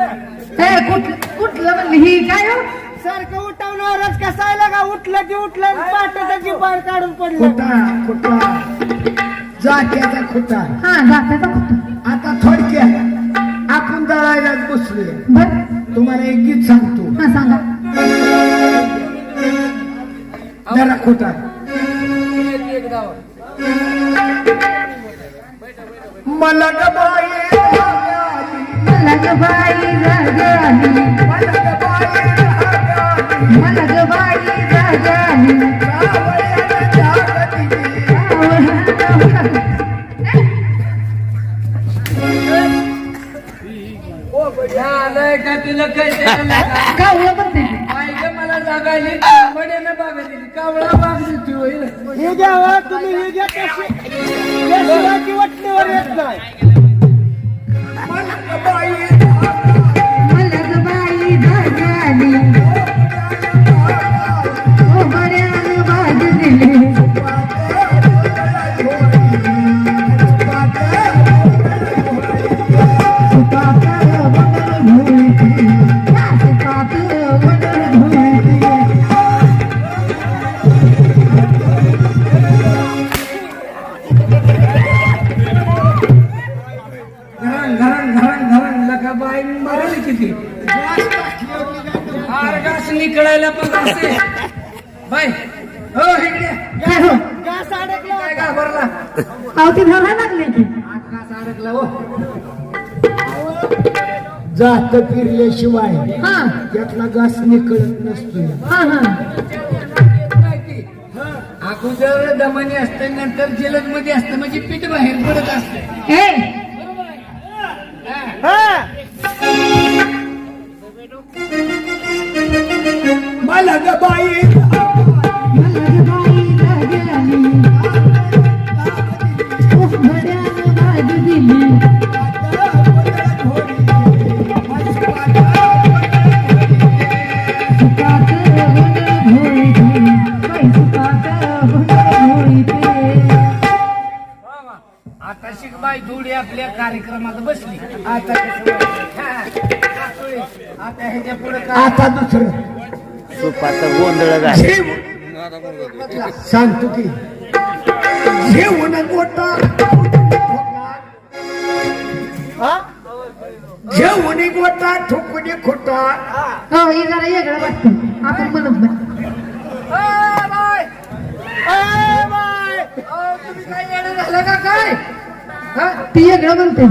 हे कुठलं कुठलं म्हणली ही? काय हो? सारखं उठवणारच कसायला का? उठलं की उठलं पाटाची बाहेर काढून पडलं. खोटा खोटा जात्याचा खोटा हा जात्याचा कुठं? आता थोडक्यात आपण दळायलाच बसलोय. बर. तुम्हाला एक गीत सांगतो. हा सांगा. जरा खोटा मला ग बाई? मला ग का मला कावळा बाग दिली हे घ्यावा तुम्ही घरण घरण घरण घरण लका बाई मरेल किती? आरगास निकळायला पण असे. बाय हो इकडे काय हो? घास अडकला काय घाबरला? अहो ती धरा लागली की? घास अडकला हो. जात फिरल्याशिवाय हा. त्यातला घास निकळत नसतो. हा हा. अगोदर दमाने असते नंतर जलदमध्ये असतं म्हणजे पीठ बाहेर पडत असते. आता शिकबाई थोडी आपल्या कार्यक्रमात बसली. आता? हा, आता ह्याच्या पुढे आता दुसरं. सुपाचं गोंधळ झालं. सांगतो की जेवण गोटा. जेवण गोटा ठोकणे खोटा. हो हे जरा वेगळं वाटतं. आपण म्हणत नाही तुम्ही काय येणं झालं का काय? हा? ती वेगळं म्हणते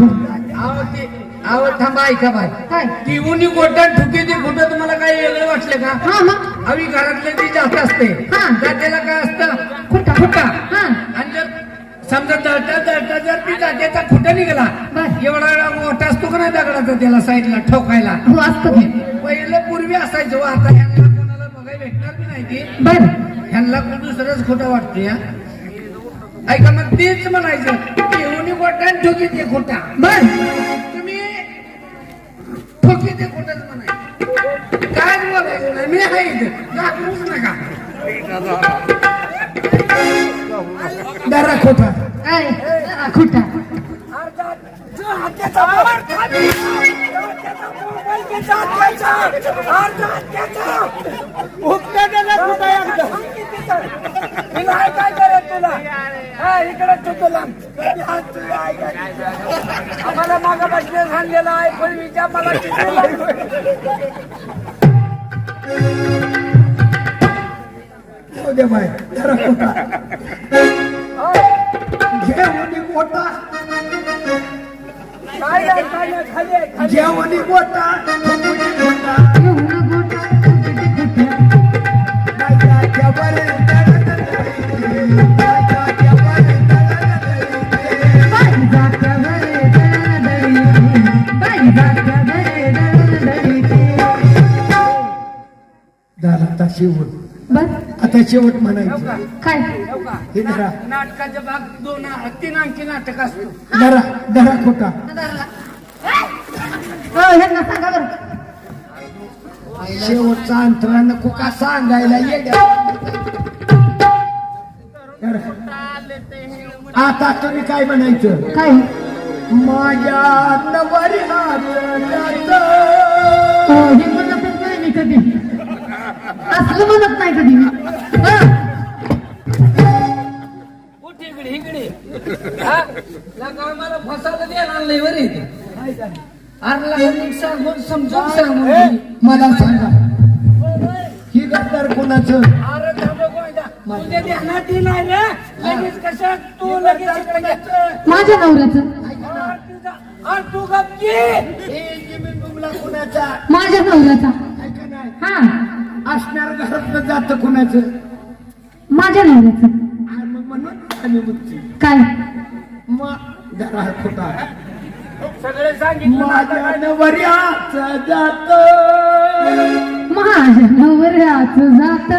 अहो, थांबा ऐका बाय काय? ती उन्ही गोट्यात ठुकी ती कुठं तुम्हाला काय वेगळं वाटलं का? हा मग? आम्ही घरातले ती जात असते. हा. जात्याला काय असतं? खुटा खुटा हा. आणि जर समजा दळता दळता जर ती जात्याचा खुटा निघाला बर. एवढा मोठा असतो का नाही दगडाचा त्याला साईडला ठोकायला? हो असतं पहिलं पूर्वी असायचं हो, आता ह्यांना कोणाला बघायला भेटणार बी नाही ती. बर ह्यांना कोण दुसरंच खोटं वाटतंय हा. ऐका मग तेच म्हणायचं येऊन गोटा ठोकी ते खोटा बर ते खोटच म्हणायचं. काय बोलायचं नाही. मी आहे इथं. घाबरूच नका दरा खोटा. काय खुटा. आम्हाला मागा बसले सांगलेला आहे पण विचार मला दे बाय दरा खोटा. जेवणी गोटा. जेवणी ठोकणे शेवट. बर आता शेवट म्हणायचं. काय? हे धरा. नाटकाचा भाग दोन तीन अंकी नाटक असतो. धरा धरा खोटा. हो ह्यांना सांगा बरं. शेवटचा अंतरा नको का सांगायला येड्या. धरा. आता तुम्ही काय म्हणायचं? काय? माझ्या असलं म्हणत नाही कधी कुठे इकडे इकडे. मला फसायला देणार नाही बरे अरे सांगून समजून सांगून मला सांगा. ही गद्दार कोणाचं? अरे तुझ्या ध्यानात नाही ना? लगेच कशात तू लगेच माझ्या नवऱ्याचं. अरे तू गप्पी माझ्या नवऱ्याचा. हा. असणार घरात जात कोणाचं? माझ्या नवऱ्याचं. आणि मग म्हणून आम्ही मुक्ती. काय? मग जरा हा खोटा सगळे सांगितलं माझ्या नवऱ्याचं जात. माझ्या नवऱ्याचं जात.